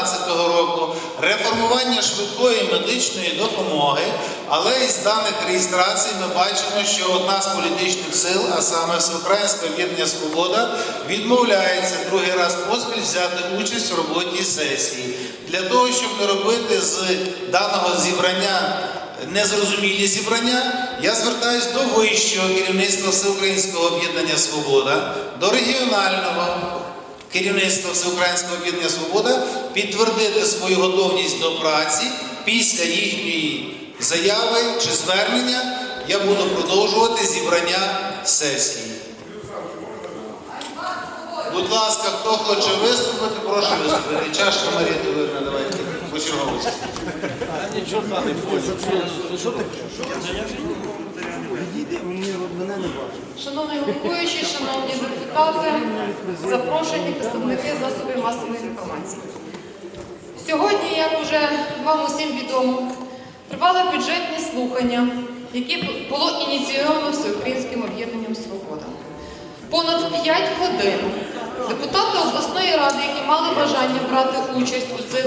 2012 року реформування швидкої медичної допомоги, але із даних реєстрацій ми бачимо, що одна з політичних сил, а саме Всеукраїнське об'єднання Свобода, відмовляється другий раз поспіль взяти участь в роботі сесії. Для того, щоб не робити з даного зібрання незрозумілі зібрання, я звертаюсь до вищого керівництва Всеукраїнського об'єднання Свобода, до регіонального керівництва Всеукраїнського об'єднання Свобода підтвердити свою готовність до праці після їхньої заяви чи звернення. Я буду продовжувати зібрання сесії. Будь ласка, хто хоче виступити, прошу виступити. Чашка Марія Толирна, давайте почерговості. Шановний головуючий, шановні депутати, запрошені представники засобів масової інформації. Сьогодні, як вже вам усім відомо, тривали бюджетні слухання, які було ініційовано Всеукраїнським об'єднанням Свобода. Понад 5 годин депутати обласної ради, які мали бажання брати участь у цих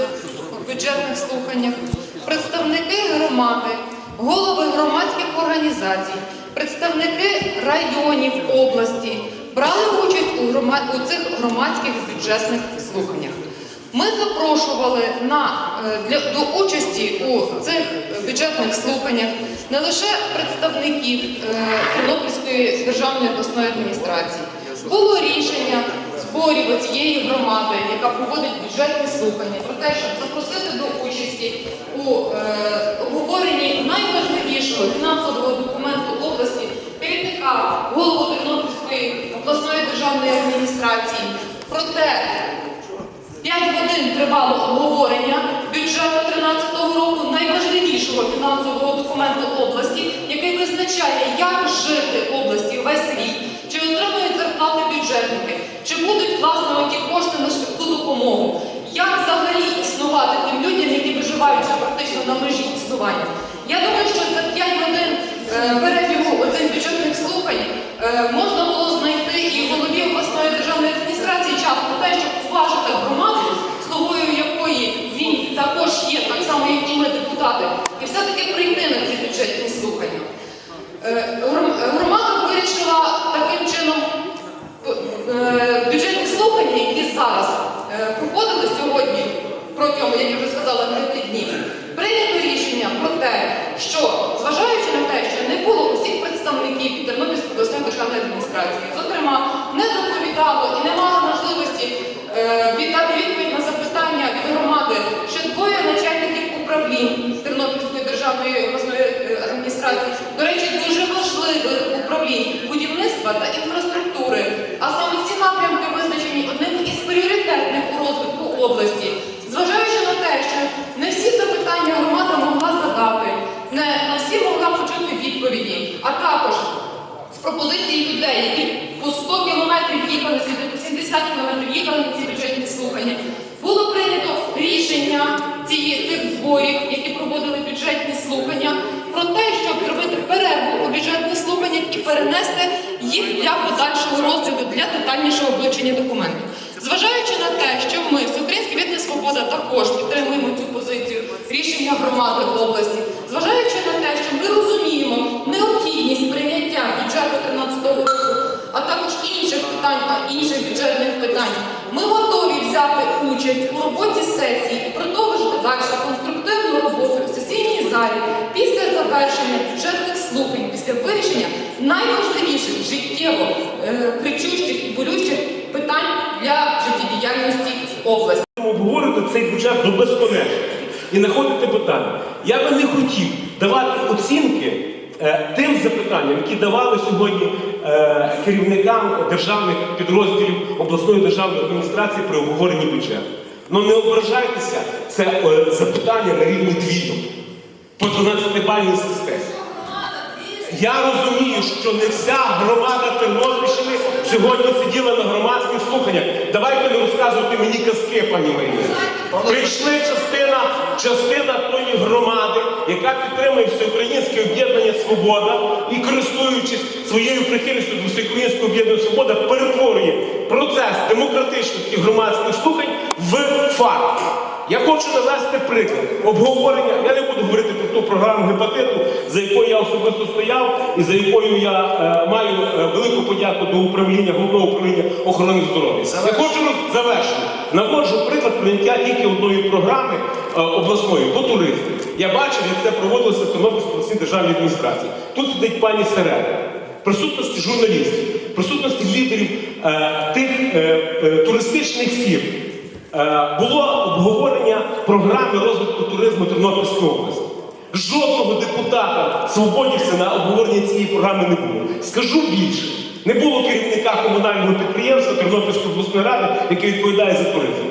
бюджетних слуханнях, представники громади, голови громадських організацій, представники районів області брали участь у, грома- у цих громадських бюджетних слуханнях. Ми запрошували на, е, для, до участі у цих бюджетних слуханнях не лише представників е, Тернопільської державної обласної адміністрації. Було рішення зборів цієї громади, яка проводить бюджетні слухання, про те, щоб запросити до участі у е, обговоренні найважливішого фінансового документу області керівника голову Тернопільської обласної державної адміністрації. П'ять годин тривало обговорення бюджету 2013 року, найважливішого фінансового документу області, який визначає, як жити області весь рік, чи отримують зарплати бюджетники, чи будуть власне ті кошти на швидку допомогу, як взагалі існувати тим людям, які виживають практично на межі існування. Я думаю, що за 5 годин е, перебігу оцих бюджетних слухань е, можна було знайти і голові обласної державної адміністрації час на те, щоб уважити громаду, слугою якої він також є, так само як і ми, депутати, і все-таки прийти на ці бюджетні слухання. Е, гром- Громада вирішила таким чином е, бюджетні слухання, які зараз е, проходили сьогодні протягом, як я вже сказала, 30 днів, прийнято рішення про те, що зважаючи на те, що не було усіх представників Тернопільської обласної державної адміністрації, зокрема, не доповідало і не мало можливості е, віддати відповідь на запитання від громади, ще двоє начальників управлінь Тернопільської державної обласної е, адміністрації, до речі, дуже важливих управлінь будівництва та інфраструктури, а саме ці напрямки визначені одним із пріоритетних у розвитку області. Зважаючи на те, що не всі запитання громада могла задати, не на всі могла почути відповіді, а також з пропозиції людей, які по 100 кілометрів їхали, 70 кілометрів їхали на ці бюджетні слухання, було прийнято рішення цієї цих зборів, які проводили бюджетні слухання, про те, щоб зробити перерву у бюджетних слуханнях і перенести їх для подальшого розгляду, для детальнішого вивчення документів. Зважаючи на те, що ми, Всеукраїнське Відне Свобода, також підтримуємо цю позицію рішення громади області, зважаючи на те, що ми розуміємо необхідність прийняття бюджету 13 року, а також інших питань та інших бюджетних питань, ми готові взяти участь у роботі сесії і продовжити далі конструктивну роботу в сесійній залі після завершення бюджетних слухань, після вирішення найважливіших життєво е, кричущих і болючих питань для життєдіяльності області. обговорити цей бюджет до безконечності і знаходити питання. Я би не хотів давати оцінки е, тим запитанням, які давали сьогодні е, керівникам державних підрозділів обласної державної адміністрації при обговоренні бюджету. Ну не ображайтеся, це е, запитання на рівні двійок по 12-бальній системі. Я розумію, що не вся громада Тернопільщини сьогодні сиділа на громадських слуханнях. Давайте не розказуйте мені казки, пані Марія. Прийшли частина, частина тої громади, яка підтримує всеукраїнське об'єднання Свобода і користуючись своєю прихильністю до всеукраїнського об'єднання Свобода, перетворює процес демократичності громадських слухань в факт. Я хочу навести приклад обговорення. Я не буду говорити про ту програму гепатиту, за якою я особисто стояв і за якою я е, маю е, велику подяку до управління головного управління охорони здоров'я. Я хочу завершити. Наводжу приклад прийняття тільки одної програми е, обласної по туризму. Я бачив, як це проводилося в Тернопільській обласній державній адміністрації. Тут сидить пані Середа. Присутності журналістів, присутності лідерів е, тих е, е, туристичних фірм. Е, було обговорення програми розвитку туризму Тернопільської області. Жодного депутата свободівця на обговорення цієї програми не було. Скажу більше, не було керівника комунального підприємства Тернопільської обласної ради, який відповідає за туризм.